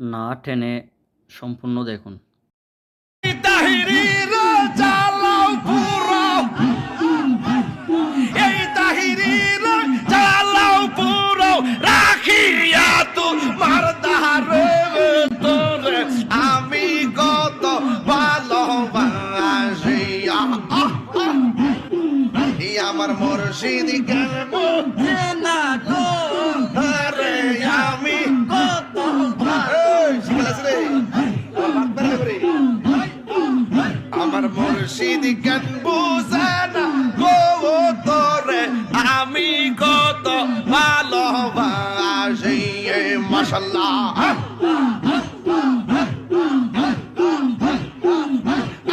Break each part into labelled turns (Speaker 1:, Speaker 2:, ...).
Speaker 1: না টেনে সম্পূর্ণ দেখুন।
Speaker 2: মাশাল্লাহ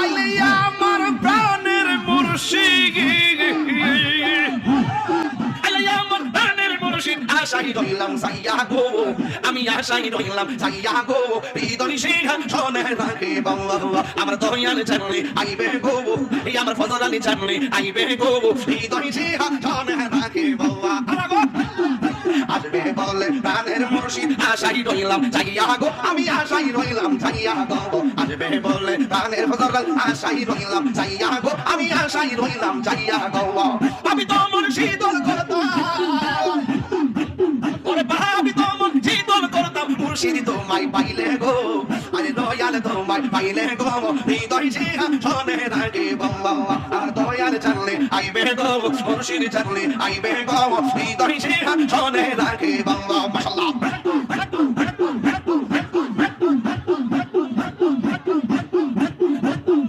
Speaker 2: আলে আমার প্রাণের মুর্শিদ আমার প্রাণের মুর্শিদ আশাই রইলাম সাইয়া গো আমি আশাই রইলাম সাইয়া গো হৃদয় সিংহ শোনে বাবা আমার দয়াল জানলে আইবে গো এই আমার ফজল আলী জানলে আইবে গো হৃদয় সিংহ শোনে রাখে বাবা আসবে বলে প্রাণের মুর্শিদ আশাই রইলাম চাইয়া গো আমি আশাই রইলাম চাইয়া গো আসবে বলে প্রাণের ফজল, আশাই রইলাম চাইয়া গো আমি আশাই রইলাম চাইয়া গো আমি তো মুর্শিদ পাইলে গো। আরে দয়াল তোমায় পাইলে গো হৃদয় জিহা শোনে রাগে বাবা আর দয়াল জানলে আইবে গো মুর্শিদ জানলে আইবে গো হৃদয় জিহা শোনে রাগে বাবা মাশাআল্লাহ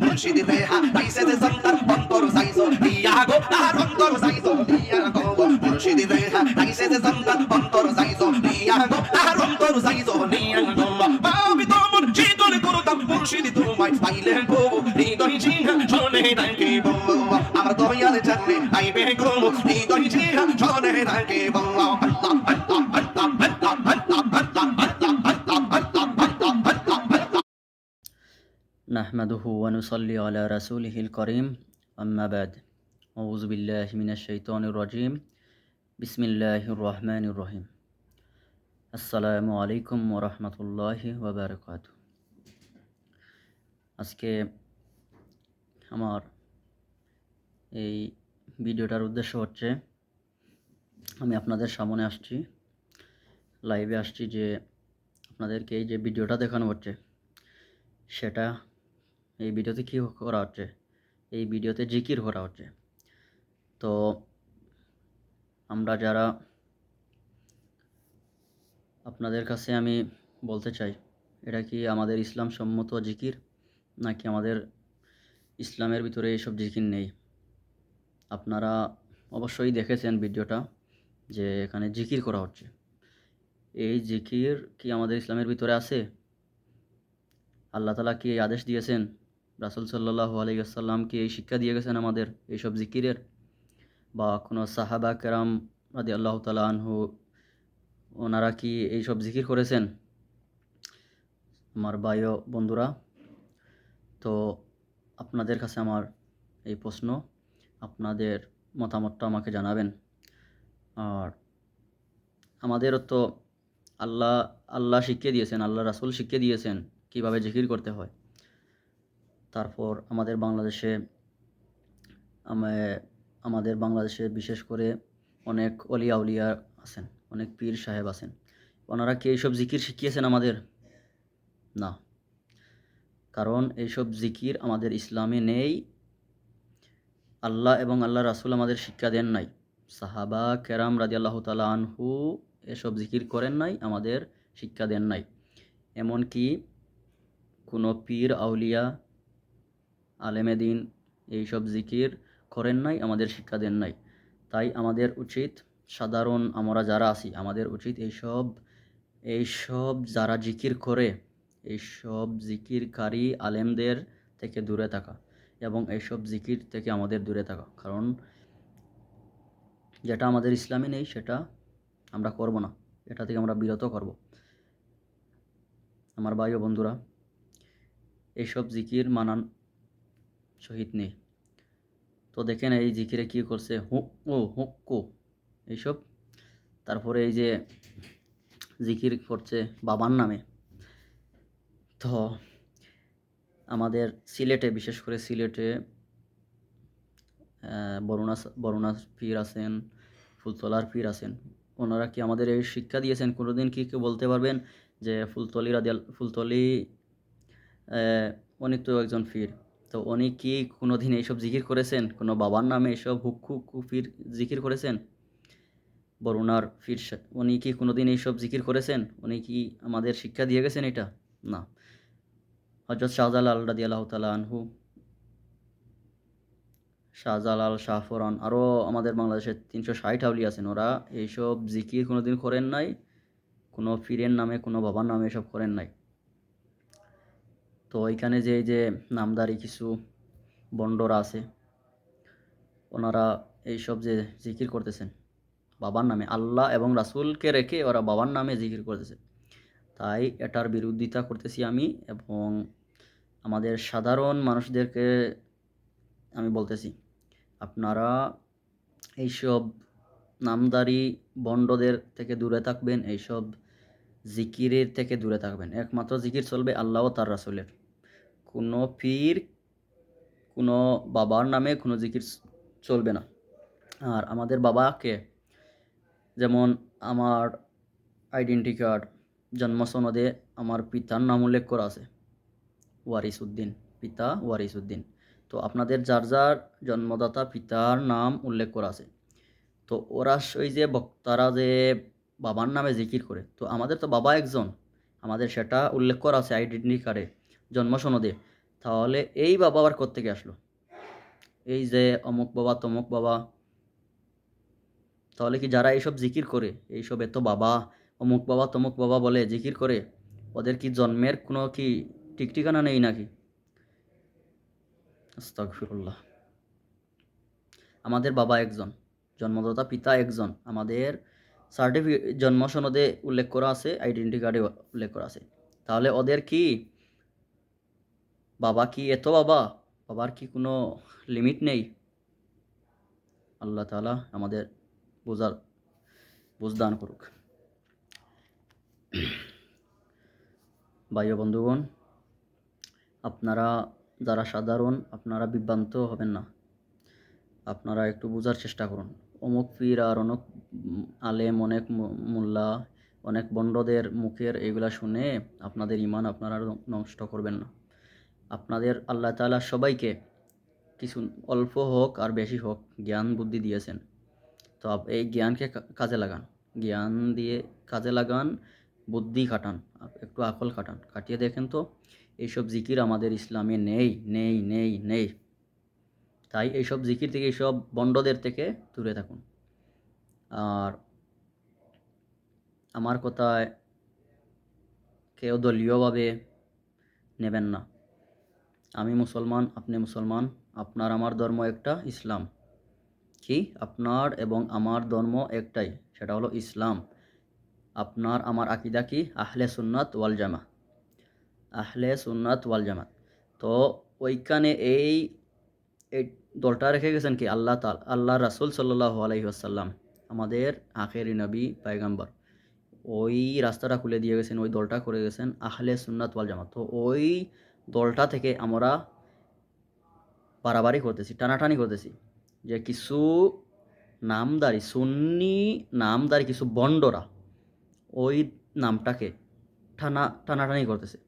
Speaker 2: মুর্শিদি রেহা তাইসে যে সন্তান অন্তর সাইজো দিয়া গো তার অন্তর সাইজো দিয়া গো মুর্শিদি রেহা তাইসে যে সন্তান অন্তর সাইজো দিয়া গো তার অন্তর সাইজো দিয়া খুশি দিত মাই পাইলে গো হৃদয় জিহা শোনে ডাকে বল্লা আমার দয়াল জানে আইবে গো হৃদয় জিহা শোনে ডাকে বল্লা আল্লাহ আল্লাহ আল্লাহ আল্লাহ আল্লাহ আল্লাহ
Speaker 1: نحمده ونصلي على رسوله الكريم أما بعد أعوذ بالله من الشيطان الرجيم بسم الله الرحمن الرحيم السلام عليكم ورحمة الله وبركاته আজকে আমার এই ভিডিওটার উদ্দেশ্য হচ্ছে, আমি আপনাদের সামনে আসছি লাইভে আসছি যে আপনাদেরকে এই যে ভিডিওটা দেখানো হচ্ছে, সেটা এই ভিডিওতে কী করা হচ্ছে, এই ভিডিওতে জিকির করা হচ্ছে। তো আমরা যারা আপনাদের কাছে আমি বলতে চাই, এটা কি আমাদের ইসলাম সম্মত জিকির? নাকি আমাদের ইসলামের ভিতরে এইসব জিকির নেই? আপনারা অবশ্যই দেখেছেন ভিডিওটা যে এখানে জিকির করা হচ্ছে। এই জিকির কি আমাদের ইসলামের ভিতরে আছে? আল্লাহ তালা কি আদেশ দিয়েছেন? রাসুল সাল্লাহ আলাইসাল্লাম কি এই শিক্ষা দিয়ে গেছেন আমাদের এইসব জিকিরের? বা কোনো সাহাবা কেরাম রাদি আল্লাহ তালা আনহু, ওনারা কি এইসব জিকির করেছেন? আমার বায়ো বন্ধুরা তো আপনাদের কাছে আমার এই প্রশ্ন, আপনাদের মতামতটা আমাকে জানাবেন। আর আমাদেরও তো আল্লাহ আল্লাহ শিখিয়ে দিয়েছেন, আল্লাহ রাসুল শিখিয়ে দিয়েছেন কীভাবে জিকির করতে হয়। তারপর আমাদের বাংলাদেশে, আমে- আমাদের বাংলাদেশে বিশেষ করে অনেক অলিয়া উলিয়া আছেন, অনেক পীর সাহেব আছেন। ওনারা কি এইসব জিকির শিখিয়েছেন আমাদের? না। কারণ এইসব জিকির আমাদের ইসলামে নেই। আল্লাহ এবং আল্লাহ রাসুল আমাদের শিক্ষা দেন নাই। সাহাবা কেরাম রাজি আল্লাহ তালা আনহু এসব জিকির করেন নাই, আমাদের শিক্ষা দেন নাই। এমনকি কোনো পীর, আউলিয়া আলেমেদিন এইসব জিকির করেন নাই, আমাদের শিক্ষা দেন নাই। তাই আমাদের উচিত সাধারণ আমরা যারা আছি, আমাদের উচিত এইসব এইসব যারা জিকির করে এইসব জিকিরকারী আলেমদের থেকে দূরে থাকা এবং এইসব জিকির থেকে আমাদের দূরে থাকা। কারণ যেটা আমাদের ইসলামে নেই, সেটা আমরা করব না। এটা থেকে আমরা বিরত করব। আমার ভাই ও বন্ধুরা এইসব জিকির মানান শহীদ নেই। তো দেখেন এই জিকিরে কী করছে? হুক ও হুক্কু এইসব। তারপরে এই যে জিকির করছে বাবার নামে। তো আমাদের সিলেটে, বিশেষ করে সিলেটে বরুণা বরুণা পীর আছেন, ফুলতলার পীর আছেন। ওনারা কি আমাদের এই শিক্ষা দিয়েছেন? কোনোদিন কি কেউ বলতে পারবেন যে ফুলতলি রাদিয়াল, ফুলতলি উনি তো একজন পীর? তো উনি কি কোনো দিন এইসব জিকির করেছেন? কোনো বাবার নামে এইসব হুক্কু কুফির জিকির করেছেন? বরুণার সা- উনি কি কোনো দিন এইসব জিকির করেছেন? উনি কি আমাদের শিক্ষা দিয়ে গেছেন এটা? না। হজরত শাহজালাল রাদি আল্লাহ তালা আনহু, শাহজালাল, শাহফরান আরও আমাদের বাংলাদেশের তিনশো ষাট হাউলি আছেন। ওরা এইসব জিকির কোনোদিন করেন নাই, কোনো ফিরের নামে, কোনো বাবার নামে এসব করেন নাই। তো ওইখানে যে যে নামদারি কিছু বন্ডরা আছে, ওনারা এইসব যে জিকির করতেছেন, বাবার নামে, আল্লাহ এবং রাসূলকে রেখে ওরা বাবার নামে জিকির করতেছে। তাই এটার বিরোধিতা করতেছি আমি এবং আমাদের সাধারণ মানুষদেরকে আমি বলতেছি, আপনারা এইসব নামদারি বন্ডদের থেকে দূরে থাকবেন, এইসব জিকিরের থেকে দূরে থাকবেন। একমাত্র জিকির চলবে আল্লাহ ও তার রাসূলের। কোনো পীর, কোনো বাবার নামে কোনো জিকির চলবে না। আর আমাদের বাবাকে, যেমন আমার আইডেন্টি কার্ড জন্ম সনদে আমার পিতার নাম উল্লেখ করা আছে। ওয়ারিস উদ্দিন পিতা ওয়ারিস উদ্দিন তো আপনাদের যার যার জন্মদাতা পিতার নাম উল্লেখ করা আছে। তো ওরা ওই যে বক্তারা যে বাবার নামে জিকির করে, তো আমাদের তো বাবা একজন। আমাদের সেটা উল্লেখ করা আছে আইডেন্টি কার্ডে জন্ম সনদে তাহলে এই বাবা আবার কোত্থেকে আসলো? এই যে অমুক বাবা, তমুক বাবা। তাহলে কি যারা এইসব জিকির করে, এইসব এত বাবা, অমুক বাবা, তমুক বাবা বলে জিকির করে, ওদের কি জন্মের কোনো কি ঠিক ঠিকানা নেই নাকি? আস্তাগফিরুল্লাহ। আমাদের বাবা একজন, জন্মদাতা পিতা একজন। আমাদের সার্টিফিকেট জন্ম সনদে উল্লেখ করা আছে আইডেন্টি কার্ডে উল্লেখ করা আছে। তাহলে ওদের কি, বাবা কি এত বাবা? বাবার কি কোনো লিমিট নেই? আল্লাহ তাআলা আমাদের বোঝার, বুঝদান করুক। ভাই বন্ধুগণ আপনারা যারা সাধারণ, আপনারা বিভ্রান্ত হবেন না। আপনারা একটু বোঝার চেষ্টা করুন। অমুক পীর আর অনেক আলেম, অনেক মোল্লা, অনেক বন্ডদের মুখের এগুলা শুনে আপনাদের ইমান আপনারা নষ্ট করবেন না। আপনাদের আল্লাহ তাআলা সবাইকে কিছু অল্প হোক আর বেশি হোক জ্ঞান, বুদ্ধি দিয়েছেন। তো এই জ্ঞানকে কাজে লাগান। জ্ঞান দিয়ে কাজে লাগান। বুদ্ধি খাটান একটু আকল খাটান। কাটিয়ে দেখেন তো, এইসব জিকির আমাদের ইসলামে নেই নেই নেই নেই। তাই এইসব জিকির থেকে, এইসব বন্ডদের থেকে দূরে থাকুন। আর আমার কথায় কেউ দলীয়ভাবে নেবেন না। আমি মুসলমান, আপনি মুসলমান, আপনার, আমার ধর্ম একটা ইসলাম। কি? আপনার এবং আমার ধর্ম একটাই, সেটা হলো ইসলাম। আপনার আমার আকিদা কি? আহলে সুন্নাত ওয়াল জামা আহলে সুন্নাত ওয়াল জামাত। তো ওইখানে এই এই দলটা রেখে গেছেন কি? আল্লাহ তাল, আল্লাহ রাসুল সাল্লাহ আলহি আসাল্লাম আমাদের আখেরি নবী পায়গাম্বর। ওই রাস্তাটা খুলে দিয়ে গেছেন, ওই দলটা করে গেছেন আহলে সুন্নাত ওয়াল জামাত। তো ওই দলটা থেকে আমরা বাড়াবাড়ি করতেছি, টানাটানি করতেছি যে কিছু নামদারি, সুন্নি নামদারি, কিছু বন্ডরা ওই নামটাকে টানা, টানাটানি করতেছে।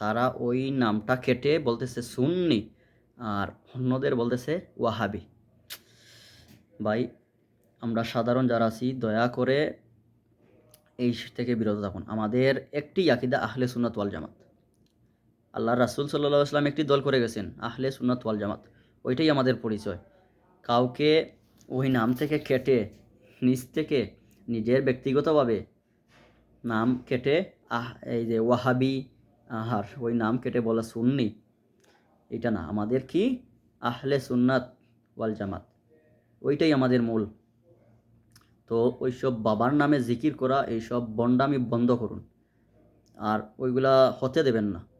Speaker 1: তারা ওই নামটা কেটে বলতেছে সুন্নি আর অন্যদের বলতেছে ওয়াহাবি। ভাই, আমরা সাধারণ যারা আছি, দয়া করে এই থেকে বিরত থাকুন। আমাদের একটি আকিদা আহলে সুন্নাত ওয়াল জামাত। আল্লাহ রাসুল সাল্লাহ আসলাম একটি দল করে গেছেন, আহলে সুন্নাত ওয়াল জামাত। ওইটাই আমাদের পরিচয়। কাউকে ওই নাম থেকে কেটে, নিজ থেকে নিজের ব্যক্তিগতভাবে নাম কেটে, আহ, এই যে ওয়াহাবি আহার, ওই নাম কেটে বলা সুন্নি। এটা না, আমাদের কি? আহলে সুন্নাত ওয়াল জামাত। ওইটাই আমাদের মূল। তো ওইসব বাবার নামে জিকির করা, এইসব বন্ডামি বন্ধ করুন। আর ওইগুলা হতে দেবেন না।